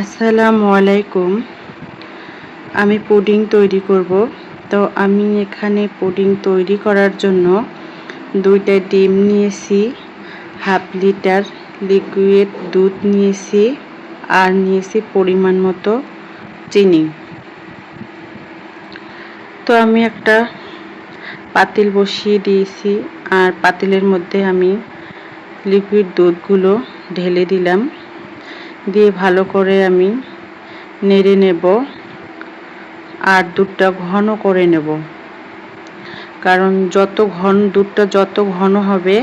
আসসালামু আলাইকুম। আমি পুডিং তৈরি করব। তো আমি এখানে পুডিং তৈরি করার জন্য দুইটা ডিম নিয়েছি, হাফ লিটার লিকুইড দুধ নিয়েছি আর নিয়েছি পরিমাণ মতো চিনি। তো আমি একটা পাতিল বসিয়ে দিয়েছি আর পাতিলের মধ্যে আমি লিকুইড দুধগুলো ঢেলে দিলাম। দিয়ে ভালো করে আমি নেড়ে নেব আর দুধটা ঘন করে নেব। কারণ যত ঘন, দুধটা যত ঘন হবে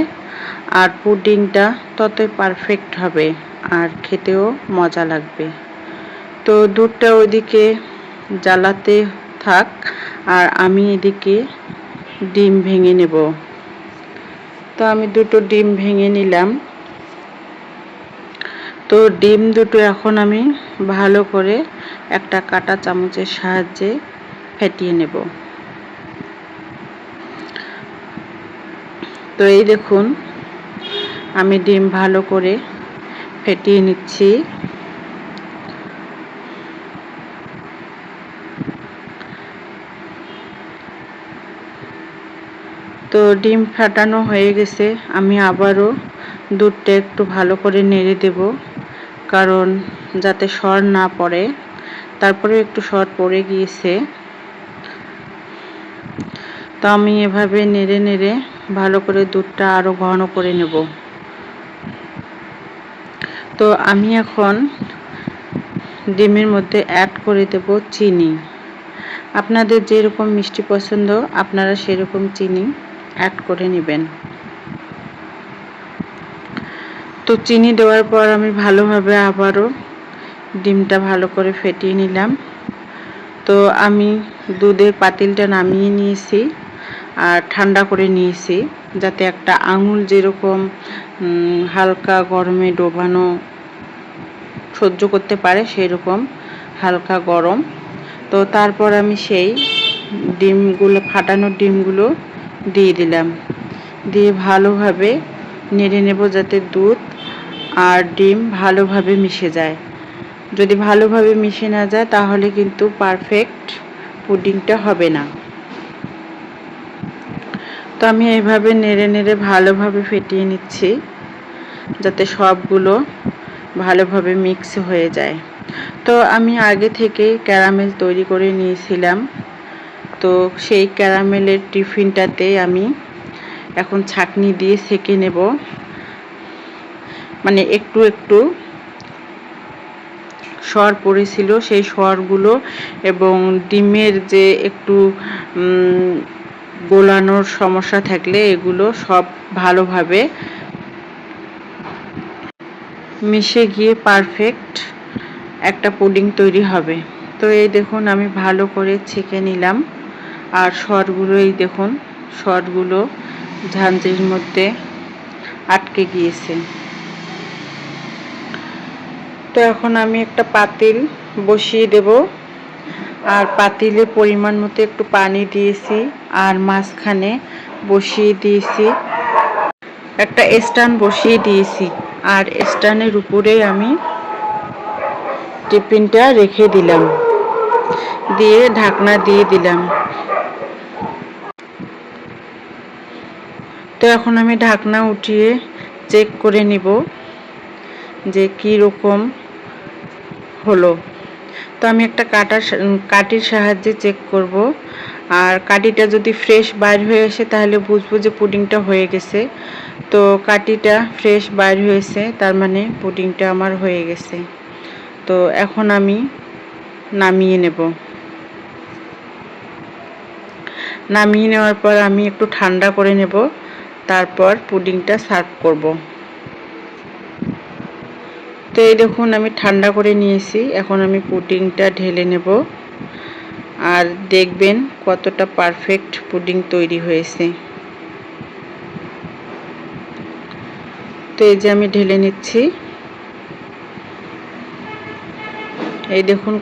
আর পুডিংটা ততই পারফেক্ট হবে আর খেতেও মজা লাগবে। তো দুধটা ওইদিকে জ্বালাতে থাক আর আমি এদিকে ডিম ভেঙে নেব। তো আমি দুটো ডিম ভেঙে নিলাম। তো ডিম দুটো এখন আমি ভালো করে একটা কাটা চামচের সাহায্যে ফেটিয়ে নেব। তো এই দেখুন, আমি ডিম ভালো করে ফেটিয়ে নিচ্ছি। তো ডিম ফাটানো হয়ে গেছে, আমি আবারও দুধটা একটু ভালো করে নেড়ে দেব। কারণ যাতে সর না পড়ে। তারপরে একটু সর পড়ে গিয়েছে। তো আমি এভাবে নেড়ে নেড়ে ভালো করে দুধটা আরও ঘন করে নেব। তো আমি এখন ডিমের মধ্যে অ্যাড করে দেব চিনি। আপনাদের যেরকম মিষ্টি পছন্দ, আপনারা সেরকম চিনি অ্যাড করে নেবেন। তো চিনি দেওয়ার পর আমি ভালোভাবে আবারও ডিমটা ভালো করে ফেটিয়ে নিলাম। তো আমি দুধের পাতিলটা নামিয়ে নিয়েছি আর ঠান্ডা করে নিয়েছি যাতে একটা আঙুল যেরকম হালকা গরমে ডোবানো সহ্য করতে পারে সেই রকম হালকা গরম। তো তারপর আমি সেই ডিমগুলো, ফাটানো ডিমগুলো দিয়ে দিলাম। দিয়ে ভালোভাবে নেড়ে নেব যাতে দুধ আর ডিম ভালোভাবে মিশে যায়। যদি ভালোভাবে মিশে না যায়, তাহলে কিন্তু পারফেক্ট পুডিংটা হবে না। তো আমি এইভাবে নেড়ে নেড়ে ভালোভাবে ফেটিয়ে নিচ্ছি, যাতে সবগুলো ভালোভাবে মিক্স হয়ে যায়। তো আমি আগে থেকে ক্যারামেল তৈরি করে নিয়েছিলাম। তো সেই ক্যারামেলের টিফিনটাতে আমি এখন ছাকনি দিয়ে সেকে নেব। মানে একটু একটু স্বর পড়েছিল সেই স্বরগুলো এবং ডিমের যে একটু গোলানোর সমস্যা থাকলে এগুলো সব ভালোভাবে মিশে গিয়ে পারফেক্ট একটা পুডিং তৈরি হবে। তো এই দেখুন আমি ভালো করে ছেঁকে নিলাম। আর স্বরগুলো এই দেখুন স্বরগুলো ঝাঞ্ঝির মধ্যে আটকে গিয়েছে। তো এখন আমি একটা পাতিল বসিয়ে দেব। আর পাতিলে পরিমাণ মতো একটু পানি দিয়েছি আর মাঝখানে বসিয়ে দিয়েছি। একটা স্ট্যান্ড বসিয়ে দিয়েছি আর স্ট্যান্ডের উপরে আমি টিফিনটা রেখে দিলাম। দিয়ে ঢাকনা দিয়ে দিলাম। তো এখন আমি ঢাকনা উঠিয়ে চেক করে নিব যে কী রকম হলো। তো আমি একটা কাটার কাটির সাহায্যে চেক করব। আর কাটিটা যদি ফ্রেশ বাইর হয়ে আসে তাহলে বুঝব যে পুডিংটা হয়ে গেছে। তো কাটিটা ফ্রেশ বাইর হয়েছে, তার মানে পুডিংটা আমার হয়ে গেছে। তো এখন আমি নামিয়ে নেব। নামিয়ে নেওয়ার পর আমি একটু ঠান্ডা করে নেব। তারপর পুডিংটা সার্ভ করব। তো এই দেখুন, আমি ঠান্ডা করে নিয়েছি। এখন আমি পুডিংটা ঢেলে নেব। আর দেখবেন কতটা পারফেক্ট পুডিং তৈরি হয়েছে। তো এই যে আমি ঢেলে নিচ্ছি। এই দেখুন